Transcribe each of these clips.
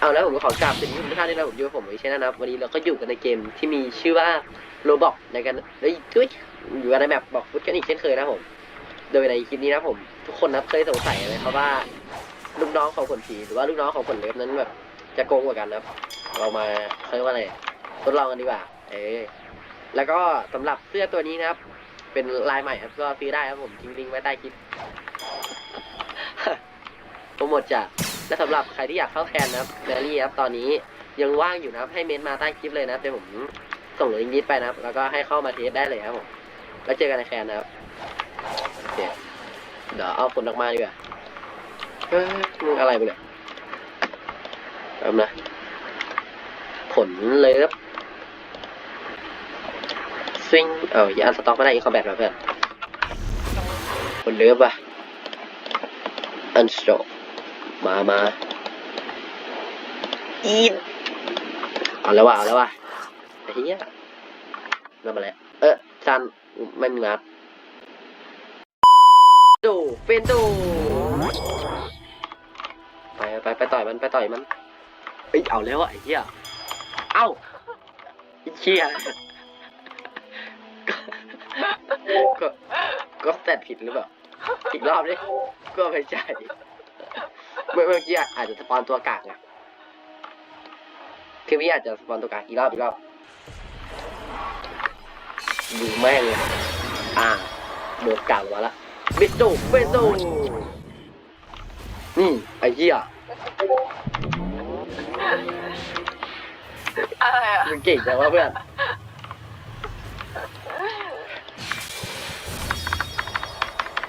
เอาแล้วผมก็ขอกราบสวัสดีทุกท่านด้วยนะผมยูผมวิเชษนะครับวันนี้เราก็อยู่กันในเกมที่มีชื่อว่าโรบอกในกันเฮ้ยทุยอยู่กันในแมปบอกฟุตกันอีกเช่นเคยนะผม โดยในคลิปนี้นะผม ทุกคนนะเคยสงสัยไหมครับว่าลูกน้องของผลผีหรือว่าลูกน้องของผลเล็บนั้นแบบจะโกงกว่ากันนะเรามาเขาเรียกว่าอะไรทดลองกันดีกว่า เออแล้วก็สำหรับเสื้อตัวนี้นะครับ เป็นลายใหม่ครับก็ซื้อได้ครับผมทิ้งลิงก์ไว้ใต้คลิป โปรโมทจากและสำหรับใครที่อยากเข้าแคนนะครับแมรี่ครับตอนนี้ยังว่างอยู่นะครับให้เมนต์มาใต้คลิปเลยนะเดี๋ยวผมส่งลิงก์นี้ไปนะครับ แล้วก็ให้เข้ามาเทสได้เลยครับผมแล้วเจอกันในแคนนะครับโอเคเดี๋ยวเอาผลออกมาดีกว่าเฮ้ยมึงอะไรไปเนี่ยแป๊บนะ ผลเลิฟซิงเอออย่าอันสต็อกไม่ได้อีกคอมแบทมาเพื่อนผลเลิฟอะอันสต็อก มามาอีนเอาแล้วว่ะเอาแล้วว่ะไอ้เหี้ยนั่นมาแล้วเออซันไม่มีงัดดูเป็นดูไปไปไปต่อยมันไปต่อยมันเอ้ยเอาแล้วอะไอ้เหี้ยเอ้าไอ้เหี้ยก็ก็ก็แตดผิดหรือเปล่าอีกรอบดิก็ไม่ใช่ เมื่อเมื่อกี้อาจจะสปอนตัวกากไงคือพี่อาจจะสปอนตัวกากอีกรอบอีกรอบดูแม่งเลยอ่าโดดกากมาละเบโตเบโตนี่ไอ้เหี้ยอะไรอะมึงเก่งจังวะเพื่อน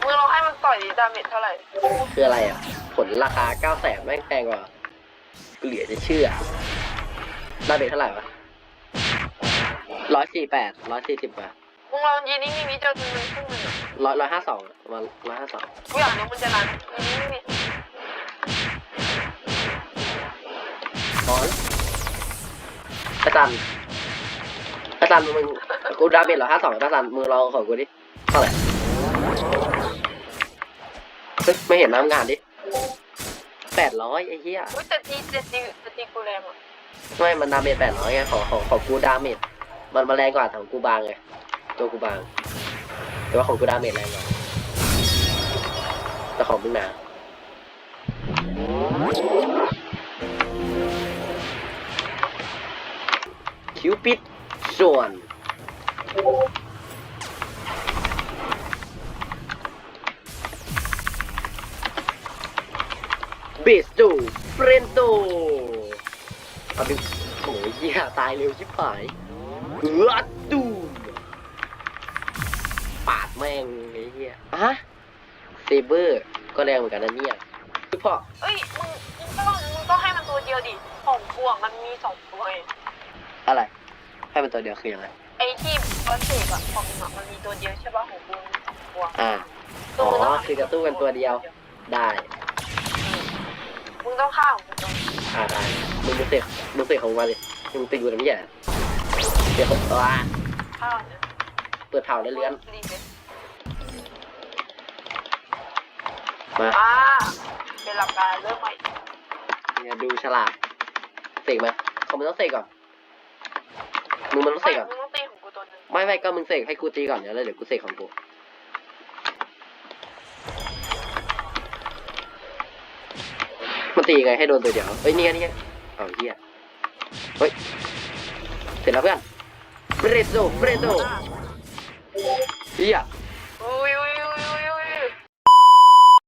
มึงลองให้มันต่อยดิดาเมจเท่าไหร่ คืออะไรอะ ผลราคาเก้าแสนแม่งแพงกว่ากูเหลือจะเชื่อได้เป็นเท่าไหร่วะร้อยสี่แปดร้อยสี่สิบาทมึงลองยืนนิ่งๆนี่เจอมันขึ้นมือร้อยร้อยห้าสองประมาณร้อยห้าสองกูอยากรู้มันจะรันยืนนิ่งๆนี่ถอนอาจารย์อาจารย์มึงกูดาเมจเหรอห้าสองอาจารย์มึงลองของกูดิเท่าไหร่เฮ้ยไม่เห็นน้ำงานดิ แปดร้อยไอ้เหี้ยอุ้ยแต่ตีแต่ตีแต่ตีกูแรงอะไม่มันดาเมจแปดร้อยไงของของของกูดาเมจมันมาแรงกว่าของกูบางไงตัวกูบาง แต่ว่าของกูดาเมจแรงกว่าแต่ของมึงหนาคิวปิดส่วน เบสโตเฟรนโตเอาดิโอ้ยเหี้ยตายเร็วชิบหายเอือดดูมปาดแม่งไอ้เหี้ยอะเซเบอร์ก็แรงเหมือนกันนะเนี่ยคือพ่อเอ้ยมึงมึงต้องมึงต้องให้มันตัวเดียวดิของกูอะมันมีสองตัวไงอะไร ให้มันตัวเดียวคือยังไงไอ้ที่คอนเซ็ปต์อะของมึงอะมันมีตัวเดียวใช่ป่ะของกูมีสองตัวอ่าอ๋อคือกระตู้กันตัวเดียว ได้ มึงต้องฆ่าของมึงตรงอ่าได้มึงมึงเสกมึงเสกของมาเลยมึงไปดูน้ำแย่เดี๋ยวผมตัวฆ่าเนี่ยเปิดเผาเลื้อนรีบเลยมาอ่าเป็นหลักการเริ่มใหม่เนี่ยดูฉลาดเสกไหมเขาไมันต้องเสกก่อนมึงมันต้องเสไม่กก่อน มึงต้องตีของกูตัวหนึง ไม่ไม่ก็มึงเสกให้กูตีก่อนเดี๋ยวแล้วเดี๋ยวกูเสกของกู มันตียังไงให้โดนตัวเดียวเฮ้ยนี่ไงนี่ไงเอาเฮียเฮ้ยเสร็จแล้วเพื่อนเบรโซเบรโซเฮีย